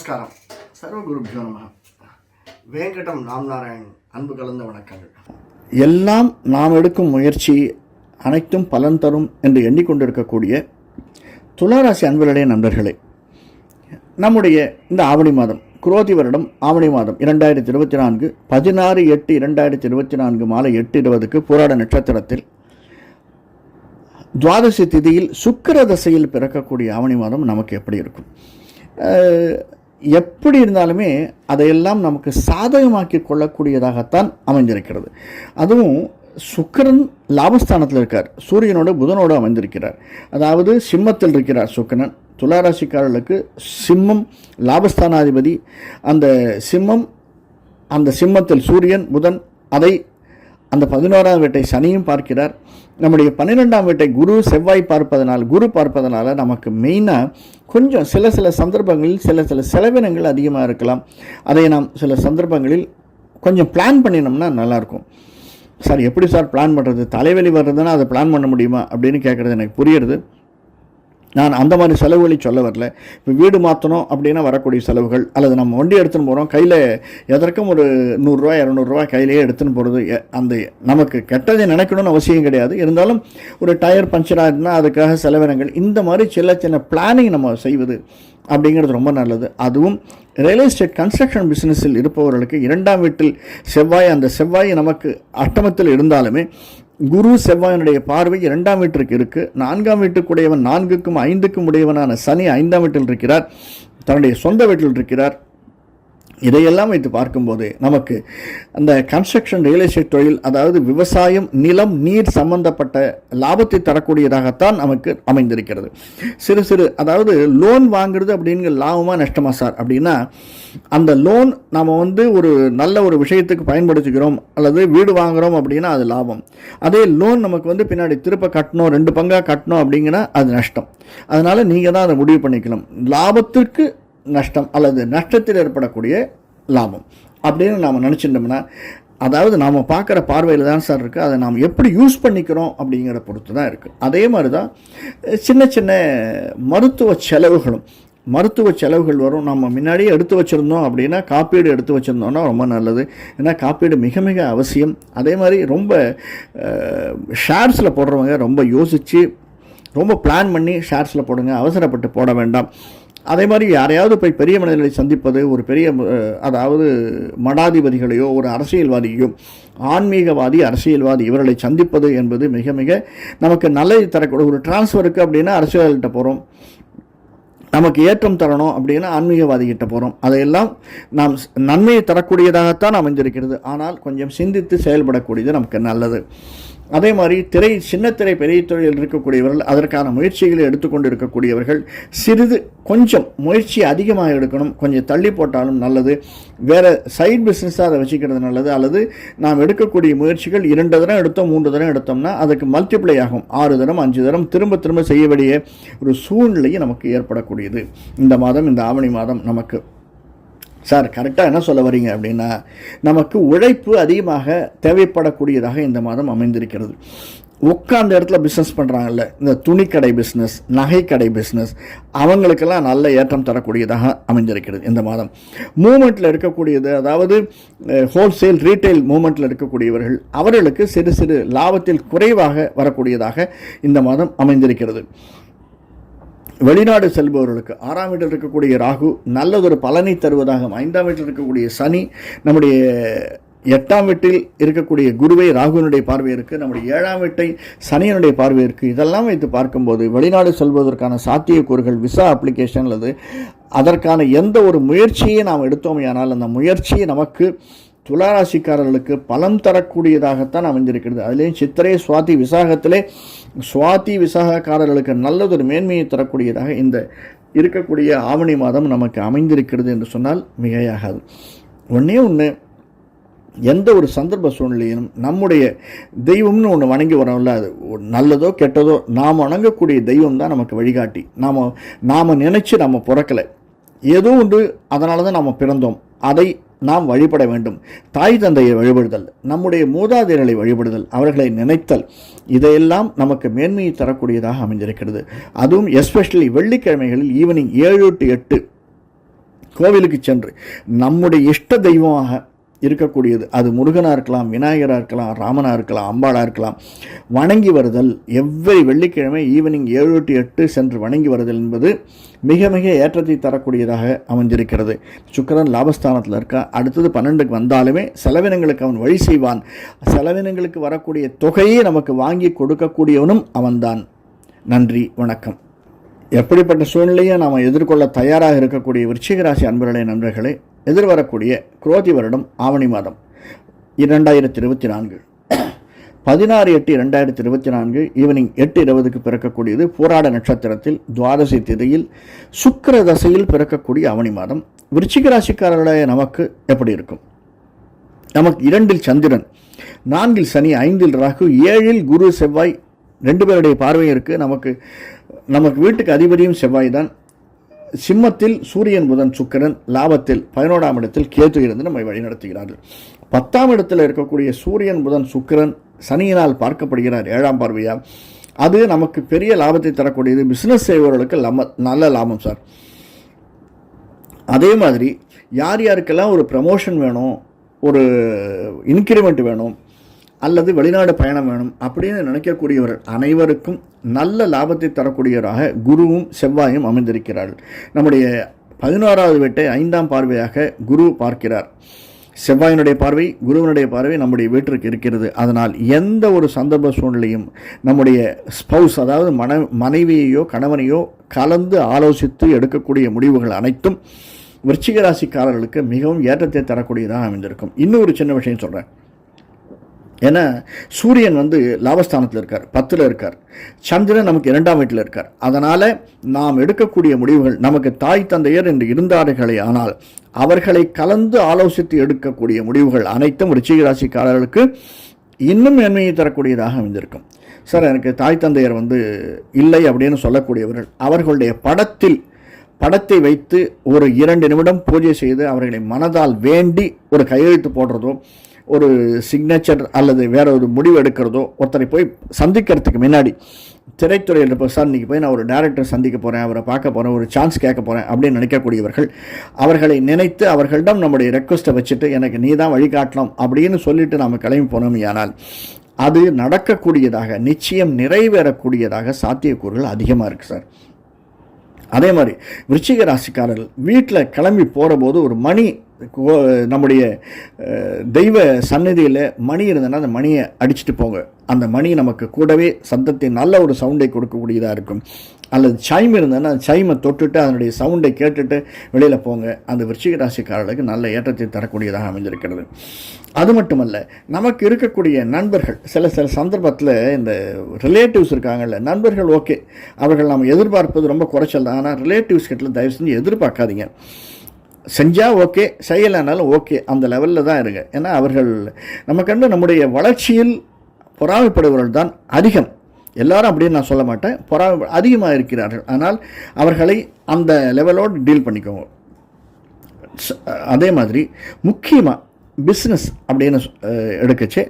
நமஸ்காரம். சர்வகுருப்ஜோ நம. வேங்கடம் ராம்நாராயண் அன்பு கலந்த வணக்கங்கள். எல்லாம் நாம் எடுக்கும் முயற்சி அனைத்தும் பலன் தரும் என்று எண்ணிக்கொண்டிருக்கக்கூடிய துளாராசி அன்பர்களே நண்பர்களே. நம்முடைய இந்த ஆவணி மாதம் குரோதி வருடம் ஆவணி மாதம் இரண்டாயிரத்தி இருபத்தி நான்கு பதினாறு எட்டு இரண்டாயிரத்தி இருபத்தி நான்கு மாலை எட்டு இருபதுக்கு போராட நட்சத்திரத்தில் துவாதசி திதியில் சுக்கிர தசையில் பிறக்கக்கூடிய ஆவணி மாதம் நமக்கு எப்படி இருக்கும்? அஹ், எப்படி இருந்தாலுமே அதையெல்லாம் நமக்கு சாதகமாக்கி கொள்ளக்கூடியதாகத்தான் அமைந்திருக்கிறது. அதுவும் சுக்கரன் லாபஸ்தானத்தில் இருக்கார். சூரியனோட புதனோடு அமைந்திருக்கிறார். அதாவது சிம்மத்தில் இருக்கிறார் சுக்கரன். துளாராசிக்காரர்களுக்கு சிம்மம் லாபஸ்தானாதிபதி. அந்த சிம்மம் அந்த சிம்மத்தில் சூரியன் புதன் அதை அந்த பதினோராம் வீட்டை சனியும் பார்க்கிறார். நம்முடைய பன்னிரெண்டாம் வீட்டை குரு செவ்வாய் பார்ப்பதனால் குரு பார்ப்பதனால் நமக்கு மெயினாக கொஞ்சம் சில சில சந்தர்ப்பங்களில் சில சில செலவினங்கள் அதிகமாக இருக்கலாம். அதை நாம் சில சந்தர்ப்பங்களில் கொஞ்சம் பிளான் பண்ணினோம்னா நல்லாயிருக்கும். சார் எப்படி சார் பிளான் பண்ணுறது தலைவலி வர்றதுன்னா அதை பிளான் பண்ண முடியுமா? அப்படின்னு கேட்குறது எனக்கு புரியுறது. நான் அந்த மாதிரி செலவுகளை சொல்ல வரல. இப்போ வீடு மாற்றணும் அப்படின்னா வரக்கூடிய செலவுகள் அல்லது நம்ம வண்டி எடுத்துன்னு போகிறோம் கையில் எதற்கும் ஒரு நூறுரூவா இரநூறுவா கையிலேயே எடுத்துன்னு போகிறது அந்த நமக்கு கெட்டதை நினைக்கணும்னு அவசியம் கிடையாது. இருந்தாலும் ஒரு டயர் பஞ்சராக இருந்தால் அதுக்காக செலவினங்கள் இந்த மாதிரி சின்ன சின்ன பிளானிங் நம்ம செய்வது அப்படிங்கிறது ரொம்ப நல்லது. அதுவும் ரியல் எஸ்டேட் கன்ஸ்ட்ரக்ஷன் பிஸ்னஸில் இருப்பவர்களுக்கு இரண்டாம் வீட்டில் செவ்வாய் அந்த செவ்வாய் நமக்கு அட்டமத்தில் இருந்தாலுமே குரு செவ்வாயினுடைய பார்வை இரண்டாம் வீட்டிற்கு இருக்குது நான்காம் வீட்டுக்குடையவன் நான்குக்கும் ஐந்துக்கும் உடையவனான சனி ஐந்தாம் வீட்டில் இருக்கிறார். தன்னுடைய சொந்த வீட்டில் இருக்கிறார். இதையெல்லாம் வைத்து பார்க்கும்போது நமக்கு அந்த கன்ஸ்ட்ரக்ஷன் ரியல் எஸ்டேட் தொழில் அதாவது விவசாயம் நிலம் நீர் சம்பந்தப்பட்ட லாபத்தை தரக்கூடியதாகத்தான் நமக்கு அமைந்திருக்கிறது. சிறு சிறு அதாவது லோன் வாங்குறது அப்படிங்கிற லாபமாக நஷ்டமா சார்? அப்படின்னா அந்த லோன் நாம் வந்து ஒரு நல்ல ஒரு விஷயத்துக்கு பயன்படுத்திக்கிறோம் அல்லது வீடு வாங்குகிறோம் அப்படின்னா அது லாபம். அதே லோன் நமக்கு வந்து பின்னாடி திருப்ப கட்டணும் ரெண்டு பங்காக கட்டணும் அப்படிங்கன்னா அது நஷ்டம். அதனால் நீங்கள் தான் அதை முடிவு பண்ணிக்கணும். லாபத்திற்கு நஷ்டம் அல்லது நஷ்டத்தில் ஏற்படக்கூடிய லாபம். அப்படின்னு நாம் நினச்சிட்டோம்னா அதாவது நாம் பார்க்குற பார்வையில் தான் சார் இருக்குது அதை நாம் எப்படி யூஸ் பண்ணிக்கிறோம் அப்படிங்கிற பொறுத்து தான் இருக்குது அதே மாதிரி தான் சின்ன சின்ன மருத்துவ செலவுகளும் மருத்துவ செலவுகள் வரும். நம்ம முன்னாடியே எடுத்து வச்சுருந்தோம் அப்படின்னா காப்பீடு எடுத்து வச்சுருந்தோம்னா ரொம்ப நல்லது. ஏன்னா காப்பீடு மிக மிக அவசியம். அதே மாதிரி ரொம்ப ஷேர்ஸில் போடுறவங்க ரொம்ப யோசித்து ரொம்ப பிளான் பண்ணி ஷேர்ஸில் போடுங்க. அவசரப்பட்டு போட வேண்டாம். அதே மாதிரி யாரையாவது போய் பெரிய மனிதர்களை சந்திப்பது ஒரு பெரிய அதாவது மடாதிபதிகளையோ ஒரு அரசியல்வாதியோ ஆன்மீகவாதி அரசியல்வாதி இவர்களை சந்திப்பது என்பது மிக மிக நமக்கு நல்லது தரக்கூடிய ஒரு டிரான்ஸ்ஃபருக்கு அப்படின்னா அரசியல்கிட்ட போகிறோம் நமக்கு ஏற்றம் தரணும் அப்படின்னா ஆன்மீகவாதிகிட்ட போகிறோம் அதையெல்லாம் நாம் நன்மையை தரக்கூடியதாகத்தான் அமைஞ்சிருக்கிறது ஆனால் கொஞ்சம் சிந்தித்து செயல்படக்கூடியது நமக்கு நல்லது. அதே மாதிரி திரை சின்னத்திரை பெரிய தொழில் இருக்கக்கூடியவர்கள் அதற்கான முயற்சிகளை எடுத்துக்கொண்டு இருக்கக்கூடியவர்கள் சிறிது கொஞ்சம் முயற்சி அதிகமாக எடுக்கணும் கொஞ்சம் தள்ளி போட்டாலும் நல்லது. வேறு சைட் பிஸ்னஸாக அதை வச்சுக்கிறது நல்லது. அல்லது நாம் எடுக்கக்கூடிய முயற்சிகள் இரண்டு தரம் எடுத்தோம் மூன்று தரம் எடுத்தோம்னா அதுக்கு மல்டிப்ளை ஆகும். ஆறு தரம் அஞ்சு தரம் திரும்ப திரும்ப செய்ய வேண்டிய ஒரு சூழ்நிலையும் நமக்கு ஏற்படக்கூடியது. இந்த மாதம் இந்த ஆவணி மாதம் நமக்கு சார் கரெக்டாக என்ன சொல்ல வரீங்க அப்படின்னா நமக்கு உழைப்பு அதிகமாக தேவைப்படக்கூடியதாக இந்த மாதம் அமைந்திருக்கிறது. உட்காந்த இடத்துல பிஸ்னஸ் பண்ணுறாங்கல்ல இந்த துணிக்கடை பிஸ்னஸ் நகைக்கடை பிஸ்னஸ் அவங்களுக்கெல்லாம் நல்ல ஏற்றம் தரக்கூடியதாக அமைந்திருக்கிறது இந்த மாதம். மூமெண்ட்டில் இருக்கக்கூடியது அதாவது ஹோல்சேல் ரீட்டைல் மூமெண்ட்டில் இருக்கக்கூடியவர்கள் அவர்களுக்கு சிறு சிறு லாபத்தில் குறைவாக வரக்கூடியதாக இந்த மாதம் அமைந்திருக்கிறது. வெளிநாடு செல்பவர்களுக்கு ஆறாம் வீட்டில் இருக்கக்கூடிய ராகு நல்லதொரு பலனை தருவதாகவும் ஐந்தாம் வீட்டில் இருக்கக்கூடிய சனி நம்முடைய எட்டாம் வீட்டில் இருக்கக்கூடிய குருவை ராகுனுடைய பார்வை இருக்குது நம்முடைய ஏழாம் வீட்டை சனியனுடைய பார்வை இருக்குது இதெல்லாம் வைத்து பார்க்கும்போது வெளிநாடு செல்வதற்கான சாத்தியக்கூறுகள் விசா அப்ளிகேஷன் அல்லது அதற்கான எந்த ஒரு முயற்சியை நாம் எடுத்தோமேயானால் அந்த முயற்சியை நமக்கு துளாராசிக்காரர்களுக்கு பலம் தரக்கூடியதாகத்தான் அமைஞ்சிருக்கிறது அதுலேயும் சித்திரை சுவாதி விசாகத்திலே சுவாதி விசாகக்காரர்களுக்கு நல்லதொரு மேன்மையை தரக்கூடியதாக இந்த இருக்கக்கூடிய ஆவணி மாதம் நமக்கு அமைந்திருக்கிறது என்று சொன்னால் மிகையாகாது. ஒன்றே ஒன்று எந்த ஒரு சந்தர்ப்ப சூழ்நிலையிலும் நம்முடைய தெய்வம்னு ஒன்று வணங்கி வரோம்ல அது நல்லதோ கெட்டதோ நாம் வணங்கக்கூடிய தெய்வம் தான் நமக்கு வழிகாட்டி. நாம் நாம் நினச்சி நம்ம பிறக்கலை. ஏதோ ஒன்று அதனால தான் நாம் பிறந்தோம். அதை நாம் வழிபட வேண்டும். தாய் தந்தையை வழிபடுதல் நம்முடைய மூதாதையர்களை வழிபடுதல் அவர்களை நினைத்தல் இதையெல்லாம் நமக்கு மேன்மையை தரக்கூடியதாக அமைந்திருக்கிறது. அதுவும் எஸ்பெஷலி வெள்ளிக்கிழமைகளில் ஈவினிங் ஏழு டு எட்டு கோவிலுக்கு சென்று நம்முடைய இஷ்ட தெய்வமாக இருக்கக்கூடியது. அது முருகனாக இருக்கலாம் விநாயகராக இருக்கலாம் ராமனாக இருக்கலாம் அம்பாளாக இருக்கலாம். வணங்கி வருதல் எவ்வளவு வெள்ளிக்கிழமை ஈவினிங் ஏழு டு எட்டு சென்று வணங்கி வருதல் என்பது மிக மிக ஏற்றத்தை தரக்கூடியதாக அமைஞ்சிருக்கிறது சுக்கரன் லாபஸ்தானத்தில் இருக்கா. அடுத்தது பன்னெண்டுக்கு வந்தாலுமே செலவினங்களுக்கு அவன் வழி செய்வான். செலவினங்களுக்கு வரக்கூடிய தொகையை நமக்கு வாங்கி கொடுக்கக்கூடியவனும் அவன்தான். நன்றி வணக்கம். எப்படிப்பட்ட சூழ்நிலையை நாம் எதிர்கொள்ள தயாராக இருக்கக்கூடிய விருச்சிகராசி அன்பர்களே நண்பர்களே எதிர்வரக்கூடிய குரோதி வருடம் ஆவணி மாதம். இரண்டாயிரத்தி இருபத்தி நான்கு பதினாறு எட்டு இரண்டாயிரத்தி இருபத்தி நான்கு ஈவினிங் எட்டு இருபதுக்கு பிறக்கக்கூடியது போராட நட்சத்திரத்தில் துவாதசி திதியில் சுக்கர தசையில் பிறக்கக்கூடிய அவனி மாதம். விருச்சிக ராசிக்காரர்களுடைய நமக்கு எப்படி இருக்கும்? நமக்கு இரண்டில் சந்திரன் நான்கில் சனி ஐந்தில் ராகு ஏழில் குரு செவ்வாய் ரெண்டு பேருடைய பார்வையும் இருக்குது நமக்கு நமக்கு வீட்டுக்கு அதிபதியும் செவ்வாய் தான். சிம்மத்தில் சூரியன் புதன் சுக்கிரன் லாபத்தில் பதினோராம் இடத்தில் கேது இருந்து நம்மை வழிநடத்துகிறார்கள். பத்தாம் இடத்தில் இருக்கக்கூடிய சூரியன் புதன் சுக்கிரன் சனியினால் பார்க்கப்படுகிறார் ஏழாம் பார்வையாக அது நமக்கு பெரிய லாபத்தை தரக்கூடியது. பிஸ்னஸ் செய்பவர்களுக்கு லம நல்ல லாபம் சார். அதே மாதிரி யார் யாருக்கெல்லாம் ஒரு ப்ரமோஷன் வேணும் ஒரு இன்க்ரிமெண்ட் வேணும் அல்லது வெளிநாடு பயணம் வேணும் அப்படின்னு நினைக்கக்கூடியவர்கள் அனைவருக்கும் நல்ல லாபத்தை தரக்கூடியவராக குருவும் செவ்வாயும் அமைந்திருக்கிறார்கள். நம்முடைய பதினோராவது வீட்டை ஐந்தாம் பார்வையாக குரு பார்க்கிறார். செவ்வாயினுடைய பார்வை குருவினுடைய பார்வை நம்முடைய வீட்டிற்கு இருக்கிறது. அதனால் எந்த ஒரு சந்தர்ப்ப சூழ்நிலையும் நம்முடைய ஸ்பௌஸ் அதாவது மன மனைவியையோ கணவனையோ கலந்து ஆலோசித்து எடுக்கக்கூடிய முடிவுகள் அனைத்தும் விருச்சிக ராசிக்காரர்களுக்கு மிகவும் ஏற்றத்தை தரக்கூடியதாக அமைந்திருக்கும். இன்னொரு சின்ன விஷயம் சொல்கிறேன் ஏன்னா சூரியன் வந்து லாபஸ்தானத்தில் இருக்கார் பத்தில் இருக்கார். சந்திரன் நமக்கு இரண்டாம் வீட்டில் இருக்கார். அதனால் நாம் எடுக்கக்கூடிய முடிவுகள் நமக்கு தாய் தந்தையர் என்று இருந்தார்களே ஆனால் அவர்களை கலந்து ஆலோசித்து எடுக்கக்கூடிய முடிவுகள் அனைத்தும் ரிச்சிகராசிக்காரர்களுக்கு இன்னும் நன்மையை தரக்கூடியதாக அமைந்திருக்கும். சார் எனக்கு தாய் தந்தையர் வந்து இல்லை அப்படின்னு சொல்லக்கூடியவர்கள் அவர்களுடைய படத்தில் படத்தை வைத்து ஒரு இரண்டு நிமிடம் பூஜை செய்து அவர்களை மனதால் வேண்டி ஒரு கையெழுத்து போடுறதோ ஒரு சிக்னேச்சர் அல்லது வேறு ஒரு முடிவு எடுக்கிறதோ ஒருத்தரை போய் சந்திக்கிறதுக்கு முன்னாடி திரைத்துறையில் இருப்ப சார் இன்றைக்கி போய் நான் ஒரு டேரக்டர் சந்திக்க போகிறேன் அவரை பார்க்க போகிறேன் ஒரு சான்ஸ் கேட்க போகிறேன் அப்படின்னு நினைக்கக்கூடியவர்கள் அவர்களை நினைத்து அவர்களிடம் நம்முடைய ரெக்வஸ்ட்டை வச்சுட்டு எனக்கு நீ தான் வழிகாட்டலாம் அப்படின்னு சொல்லிவிட்டு நாம் கிளம்பி போனோம் ஆனால் அது நடக்கக்கூடியதாக நிச்சயம் நிறைவேறக்கூடியதாக சாத்தியக்கூறுகள் அதிகமாக இருக்குது சார். அதே மாதிரி விருச்சிக ராசிக்காரர்கள் வீட்டில் கிளம்பி போகிறபோது ஒரு மணி கோ- நம்முடைய தெய்வ சந்நிதியில் மணி இருந்ததுன்னா அந்த மணியை அடிச்சுட்டு போங்க. அந்த மணி நமக்கு கூடவே சத்தத்தை நல்ல ஒரு சவுண்டை கொடுக்கக்கூடியதாக இருக்கும். அல்லது சைம் இருந்ததுன்னா அந்த சைமை தொட்டுட்டு அதனுடைய சவுண்டை கேட்டுட்டு வெளியில் போங்க. அந்த விருச்சிக ராசிக்காரர்களுக்கு நல்ல ஏற்றத்தை தரக்கூடியதாக அமைஞ்சிருக்கிறது அது மட்டுமல்ல நமக்கு இருக்கக்கூடிய நண்பர்கள் சில சில சந்தர்ப்பத்தில் இந்த ரிலேட்டிவ்ஸ் இருக்காங்கல்ல நண்பர்கள் ஓகே அவர்கள் நாம் எதிர்பார்ப்பது ரொம்ப குறைச்சல் தான். ஆனால் ரிலேட்டிவ்ஸ் கிட்ட தயவு செஞ்சு எதிர்பார்க்காதீங்க. செஞ்சால் ஓகே செய்யலைனாலும் ஓகே அந்த லெவலில் தான் இருங்க. ஏன்னா அவர்கள் நமக்கண்டு நம்முடைய வளர்ச்சியில் பொறாமைப்படுபவர்கள் தான் அதிகம். எல்லாரும் அப்படின்னு நான் சொல்ல மாட்டேன். பொறா அதிகமாக இருக்கிறார்கள் ஆனால் அவர்களை அந்த லெவலோடு டீல் பண்ணிக்கோங்க. அதே மாதிரி முக்கியமாக பிஸ்னஸ் அப்படின்னு அஹ், எடுக்கச்சு.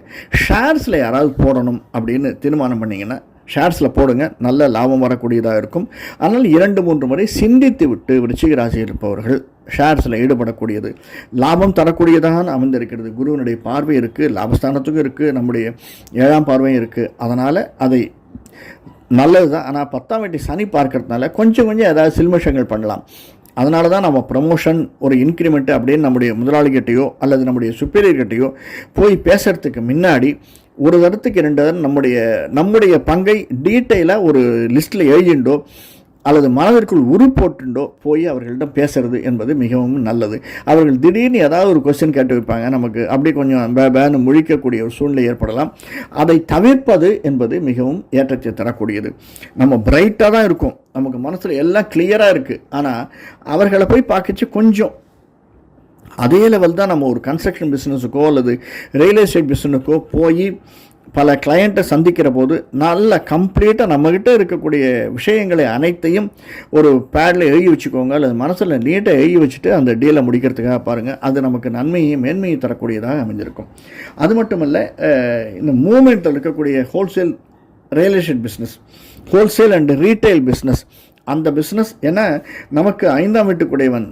ஷேர்ஸில் யாராவது போடணும் அப்படின்னு தீர்மானம் பண்ணிங்கன்னா ஷேர்ஸில் போடுங்க. நல்ல லாபம் வரக்கூடியதாக இருக்கும். ஆனால் இரண்டு மூன்று முறை சிந்தித்து விட்டு விருச்சிக ராசி இருப்பவர்கள் ஷேர்ஸில் ஈடுபடக்கூடியது. லாபம் தரக்கூடியதாக அமைந்திருக்கிறது. குருவினுடைய பார்வை இருக்குது லாபஸ்தானத்துக்கும் இருக்குது நம்முடைய ஏழாம் பார்வையும் இருக்குது அதனால் அதை நல்லது தான் ஆனால் பத்தாம் வீட்டு சனி பார்க்கறதுனால கொஞ்சம் கொஞ்சம் ஏதாவது சில்மிஷங்கள் பண்ணலாம். அதனால தான் நம்ம ப்ரமோஷன் ஒரு இன்க்ரிமெண்ட்டு அப்படின்னு நம்முடைய முதலாளிகிட்டையோ அல்லது நம்முடைய சுப்பீரியர்கிட்டையோ போய் பேசுகிறதுக்கு முன்னாடி ஒரு தரத்துக்கு இரண்டு தரம் நம்முடைய நம்முடைய பங்கை டீட்டெயிலாக ஒரு லிஸ்ட்டில் எழுதிண்டோ அல்லது மனதிற்குள் உரு போட்டுண்டோ போய் அவர்களிடம் பேசுறது என்பது மிகவும் நல்லது. அவர்கள் திடீர்னு ஏதாவது ஒரு கொஸ்டின் கேட்டு வைப்பாங்க நமக்கு அப்படி கொஞ்சம் பேனு முழிக்கக்கூடிய ஒரு சூழ்நிலை ஏற்படலாம். அதை தவிர்ப்பது என்பது மிகவும் ஏற்றத்தை தரக்கூடியது. நம்ம பிரைட்டாக தான் இருக்கும். நமக்கு மனசில் எல்லாம் கிளியராக இருக்குது ஆனால் அவர்களை போய் பார்க்கச்சு கொஞ்சம். அதே லெவல் தான் நம்ம ஒரு கன்ஸ்ட்ரக்ஷன் பிஸ்னஸுக்கோ அல்லது ரியல் எஸ்டேட் பிஸ்னஸுக்கோ போய் பல கிளையண்ட்டை சந்திக்கிற போது நல்ல கம்ப்ளீட்டாக நம்மக்கிட்ட இருக்கக்கூடிய விஷயங்களை அனைத்தையும் ஒரு பேடில் எழுதி வச்சுக்கோங்க. அல்லது மனசில் நீட்டாக எழுதி வச்சுட்டு அந்த டீலை முடிக்கிறதுக்காக பாருங்கள் அது நமக்கு நன்மையும் மேன்மையும் தரக்கூடியதாக அமைஞ்சிருக்கும் அது மட்டுமல்ல இந்த மூமெண்ட்டில் இருக்கக்கூடிய wholesale real estate business wholesale and retail business அந்த பிஸ்னஸ் ஏன்னா நமக்கு ஐந்தாம் வீட்டுக்குடையவன்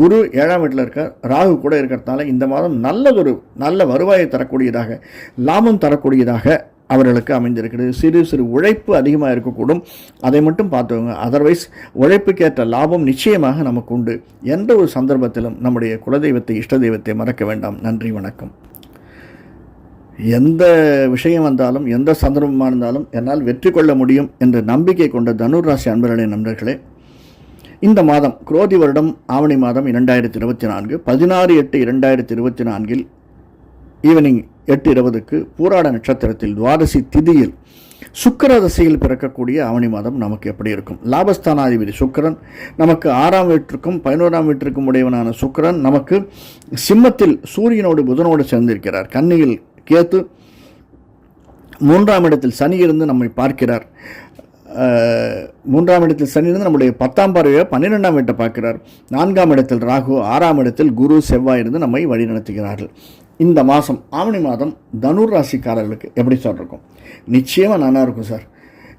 குரு ஏழாம் வீட்டில் இருக்க ராகு கூட இருக்கிறதுனால இந்த மாதம் நல்லதொரு நல்ல வருவாயை தரக்கூடியதாக லாபம் தரக்கூடியதாக அவர்களுக்கு அமைந்திருக்கிறது. சிறு சிறு உழைப்பு அதிகமாக இருக்கக்கூடும். அதை மட்டும் பார்த்துக்கோங்க. அதர்வைஸ் உழைப்புக்கேற்ற லாபம் நிச்சயமாக நமக்கு உண்டு. எந்த ஒரு சந்தர்ப்பத்திலும் நம்முடைய குலதெய்வத்தை இஷ்ட தெய்வத்தை மறக்க வேண்டாம். நன்றி வணக்கம். எந்த விஷயம் வந்தாலும் எந்த சந்தர்ப்பமாக இருந்தாலும் என்னால் வெற்றி கொள்ள முடியும் என்ற நம்பிக்கை கொண்ட தனுர் ராசி அன்பர்களே நண்பர்களே இந்த மாதம் குரோதி வருடம் ஆவணி மாதம் இரண்டாயிரத்தி இருபத்தி நான்கு பதினாறு எட்டு இரண்டாயிரத்தி இருபத்தி நான்கில் ஈவினிங் எட்டு இருபதுக்கு பூராட நட்சத்திரத்தில் துவாதசி திதியில் சுக்கர தசையில் பிறக்கக்கூடிய ஆவணி மாதம் நமக்கு எப்படி இருக்கும்? லாபஸ்தானாதிபதி சுக்கரன் நமக்கு ஆறாம் வீட்டிற்கும் பதினோராம் வீட்டிற்கும் உடையவனான சுக்கரன் நமக்கு சிம்மத்தில் சூரியனோடு புதனோடு சேர்ந்திருக்கிறார். கன்னியில் கேத்து மூன்றாம் இடத்தில் சனி இருந்து நம்மை பார்க்கிறார். மூன்றாம் இடத்தில் சனி இருந்து நம்முடைய பத்தாம் பார்வையை பன்னிரெண்டாம் வீட்டை பார்க்கிறார். நான்காம் இடத்தில் ராகு ஆறாம் இடத்தில் குரு செவ்வாய் இருந்து நம்மை வழிநடத்துகிறார்கள். இந்த மாதம் ஆவணி மாதம் தனுர் ராசிக்காரர்களுக்கு எப்படி சார் இருக்கும்? நிச்சயமாக நானாக இருக்கும் சார்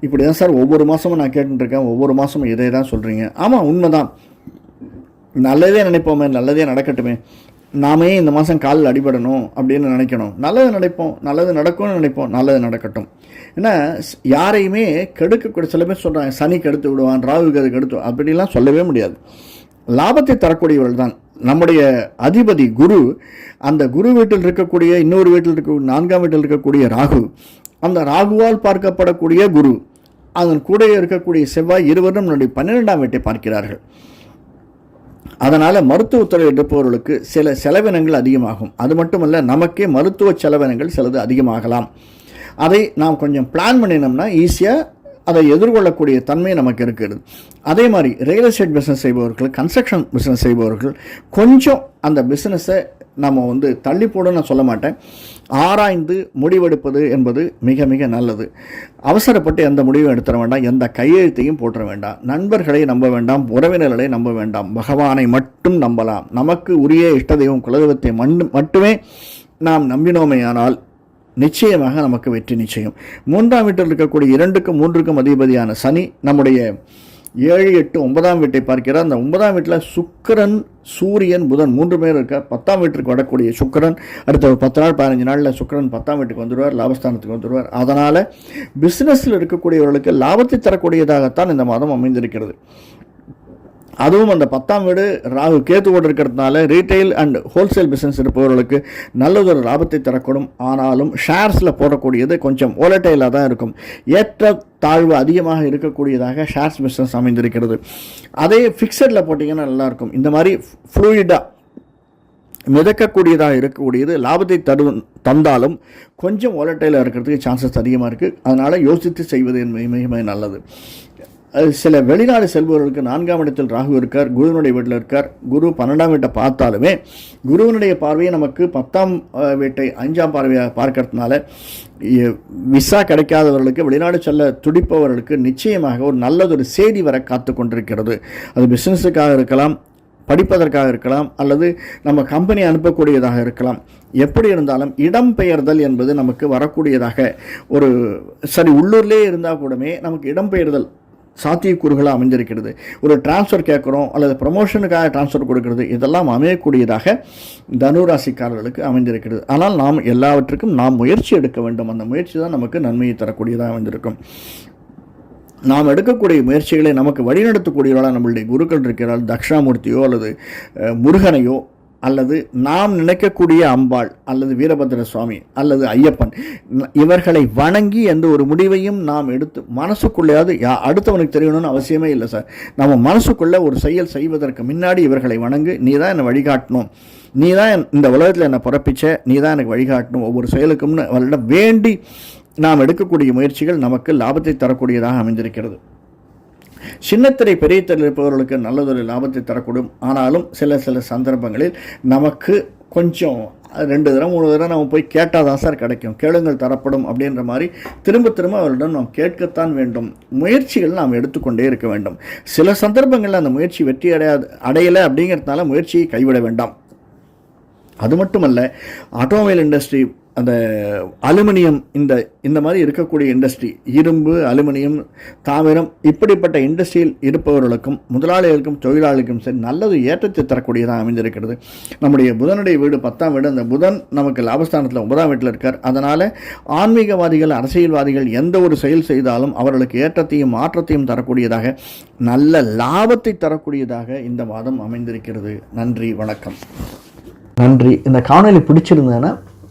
இப்படி தான் சார் ஒவ்வொரு மாதமும் நான் கேட்டுருக்கேன் ஒவ்வொரு மாதமும் இதே தான் சொல்கிறீங்க ஆமாம் உண்மைதான். நல்லதே நினைப்போமே நல்லதே நடக்கட்டுமே. நாமே இந்த மாதம் காலில் அடிபடணும் அப்படின்னு நினைக்கணும். நல்லது நினைப்போம் நல்லது நடக்கும்னு நினைப்போம் நல்லது நடக்கட்டும். ஏன்னா யாரையுமே கெடுக்கக்கூடிய சில பேர் சொல்கிறாங்க சனி கெடுத்து விடுவான் ராகு அது கெடுத்து அப்படிலாம் சொல்லவே முடியாது. லாபத்தை தரக்கூடியவர்கள் தான். நம்முடைய அதிபதி குரு அந்த குரு வீட்டில் இருக்கக்கூடிய இன்னொரு வீட்டில் இருக்க நான்காம் வீட்டில் இருக்கக்கூடிய ராகு அந்த ராகுவால் பார்க்கப்படக்கூடிய குரு அதன் கூட இருக்கக்கூடிய செவ்வாய் இருவரும் நம்முடைய பன்னிரெண்டாம் வீட்டை பார்க்கிறார்கள். அதனால் மருத்துவத்துறை எடுப்பவர்களுக்கு சில செலவினங்கள் அதிகமாகும். அது மட்டுமல்ல நமக்கே மருத்துவ செலவினங்கள் சிலது அதிகமாகலாம். அதை நாம் கொஞ்சம் பிளான் பண்ணினோம்னா ஈஸியாக அதை எதிர்கொள்ளக்கூடிய தன்மை நமக்கு இருக்கிறது. அதே மாதிரி ரியல் எஸ்டேட் பிஸ்னஸ் செய்பவர்கள் கன்ஸ்ட்ரக்ஷன் பிஸ்னஸ் செய்பவர்கள் கொஞ்சம் அந்த பிஸ்னஸை நம்ம வந்து தள்ளி போடணும்னு நான் சொல்ல மாட்டேன். ஆராய்ந்து முடிவெடுப்பது என்பது மிக மிக நல்லது. அவசரப்பட்டு எந்த முடிவும் எடுத்துட வேண்டாம். எந்த கையெழுத்தையும் போட்டுற வேண்டாம். நண்பர்களை நம்ப வேண்டாம். உறவினர்களை நம்ப வேண்டாம். பகவானை மட்டும் நம்பலாம். நமக்கு உரிய இஷ்ட தெய்வம் குலதெய்வத்தை மண் மட்டுமே நாம் நம்பினோமேயானால் நிச்சயமாக நமக்கு வெற்றி நிச்சயம். மூன்றாம் வீட்டில் இருக்கக்கூடிய இரண்டுக்கும் மூன்றுக்கும் அதிபதியான சனி நம்முடைய ஏழு எட்டு ஒன்பதாம் வீட்டை பார்க்கிறார். அந்த ஒன்பதாம் வீட்டில் சுக்கிரன் சூரியன் புதன் மூன்று பேர் இருக்க பத்தாம் வீட்டுக்கு வரக்கூடிய சுக்கிரன் அடுத்த ஒரு பத்து நாள் பதினஞ்சு நாளில் சுக்கரன் பத்தாம் வீட்டுக்கு வந்துடுவார் லாபஸ்தானத்துக்கு வந்துடுவார். அதனால் பிஸ்னஸில் இருக்கக்கூடியவர்களுக்கு லாபத்தை தரக்கூடியதாகத்தான் இந்த மாதம் அமைந்திருக்கிறது. அதுவும் அந்த பத்தாம் வீடு ராகு கேத்துவோடு இருக்கிறதுனால ரீட்டைல் அண்ட் ஹோல்சேல் பிஸ்னஸ் இருப்பவர்களுக்கு நல்லதொரு லாபத்தை தரக்கூடும். ஆனாலும் ஷேர்ஸில் போடக்கூடியது கொஞ்சம் ஓலட்டைலாக தான் இருக்கும். ஏற்ற தாழ்வு அதிகமாக இருக்கக்கூடியதாக ஷேர்ஸ் பிஸ்னஸ் அமைந்திருக்கிறது. அதே ஃபிக்ஸடில் போட்டிங்கன்னா நல்லாயிருக்கும். இந்த மாதிரி ஃப்ளூயிடாக மிதக்கக்கூடியதாக இருக்கக்கூடியது லாபத்தை தரு தந்தாலும் கொஞ்சம் ஓலட்டைலாக இருக்கிறதுக்கு சான்சஸ் அதிகமாக இருக்குது அதனால் யோசித்து செய்வது என்பது மிக மிக நல்லது. சில வெளிநாடு செல்பவர்களுக்கு நான்காம் இடத்தில் ராகு இருக்கார் குருவினுடைய வீட்டில் இருக்கார். குரு பன்னெண்டாம் வீட்டை பார்த்தாலுமே குருவினுடைய பார்வையை நமக்கு பத்தாம் வீட்டை அஞ்சாம் பார்வையாக பார்க்கறதுனால விசா கிடைக்காதவர்களுக்கு வெளிநாடு செல்ல துடிப்பவர்களுக்கு நிச்சயமாக ஒரு நல்லதொரு செய்தி வர காத்து கொண்டிருக்கிறது. அது பிஸ்னஸுக்காக இருக்கலாம் படிப்பதற்காக இருக்கலாம் அல்லது நம்ம கம்பெனி அனுப்பக்கூடியதாக இருக்கலாம். எப்படி இருந்தாலும் இடம்பெயர்தல் என்பது நமக்கு வரக்கூடியதாக ஒரு சரி உள்ளூர்லேயே இருந்தால் கூடமே நமக்கு இடம்பெயர்தல் சாத்தியக்கூறுகளாக அமைஞ்சிருக்கிறது ஒரு டிரான்ஸ்ஃபர் கேட்குறோம் அல்லது ப்ரமோஷனுக்காக டிரான்ஸ்ஃபர் கொடுக்கிறது இதெல்லாம் அமையக்கூடியதாக தனுராசிக்காரர்களுக்கு அமைந்திருக்கிறது. ஆனால் நாம் எல்லாவற்றுக்கும் நாம் முயற்சி எடுக்க வேண்டும். அந்த முயற்சி தான் நமக்கு நன்மையை தரக்கூடியதாக அமைந்திருக்கும். நாம் எடுக்கக்கூடிய முயற்சிகளை நமக்கு வழிநடத்தக்கூடியவர்களாக நம்மளுடைய குருக்கள் இருக்கிறார் தக்ஷாமூர்த்தியோ அல்லது முருகனையோ அல்லது நாம் நினைக்கக்கூடிய அம்பாள் அல்லது வீரபத்திர சுவாமி அல்லது ஐயப்பன் இவர்களை வணங்கி எந்த ஒரு முடிவையும் நாம் எடுத்து மனசுக்குள்ளேயாவது யா அடுத்தவனுக்கு தெரியணும்னு அவசியமே இல்லை சார். நம்ம மனசுக்குள்ளே ஒரு செயல் செய்வதற்கு முன்னாடி இவர்களை வணங்கு நீ தான் என்னை வழிகாட்டணும். நீ தான் இந்த உலகத்தில் என்னை பிறப்பிச்ச. நீ தான் எனக்கு வழிகாட்டணும். ஒவ்வொரு செயலுக்கும்னு அவர்களிடம் வேண்டி நாம் எடுக்கக்கூடிய முயற்சிகள் நமக்கு லாபத்தை தரக்கூடியதாக அமைந்திருக்கிறது. சின்னத்திரை பெரிய திரையில் இருப்பவர்களுக்கு நல்லதொரு லாபத்தை தரக்கூடும். ஆனாலும் சில சில சந்தர்ப்பங்களில் நமக்கு கொஞ்சம் ரெண்டு தடவை மூணு தடவை நம்ம போய் கேட்டால் தான் சார் கிடைக்கும். கேளுங்கள் தரப்படும் அப்படின்ற மாதிரி திரும்ப திரும்ப அவரிடம் நாம் கேட்கத்தான் வேண்டும். முயற்சிகள் நாம் எடுத்துக்கொண்டே இருக்க வேண்டும். சில சந்தர்ப்பங்களில் அந்த முயற்சி வெற்றி அடையாது அடையலை அப்படிங்கிறதுனால முயற்சியை கைவிட வேண்டாம். அது மட்டுமல்ல ஆட்டோமொபைல் இண்டஸ்ட்ரி அந்த அலுமினியம் இந்த இந்த மாதிரி இருக்கக்கூடிய இண்டஸ்ட்ரி இரும்பு அலுமினியம் தாமிரம் இப்படிப்பட்ட இண்டஸ்ட்ரியில் இருப்பவர்களுக்கும் முதலாளிகளுக்கும் தொழிலாளிகளுக்கும் சரி நல்லது ஏற்றத்தை தரக்கூடியதாக அமைந்திருக்கிறது. நம்முடைய புதனுடைய வீடு பத்தாம் வீடு அந்த புதன் நமக்கு லாபஸ்தானத்தில் ஒன்பதாம் வீட்டில் இருக்கார். அதனால் ஆன்மீகவாதிகள் அரசியல்வாதிகள் எந்த ஒரு செயல் செய்தாலும் அவர்களுக்கு ஏற்றத்தையும் மாற்றத்தையும் தரக்கூடியதாக நல்ல லாபத்தை தரக்கூடியதாக இந்த மாதம் அமைந்திருக்கிறது. நன்றி வணக்கம். நன்றி. இந்த காணொலி பிடிச்சிருந்தேன்னா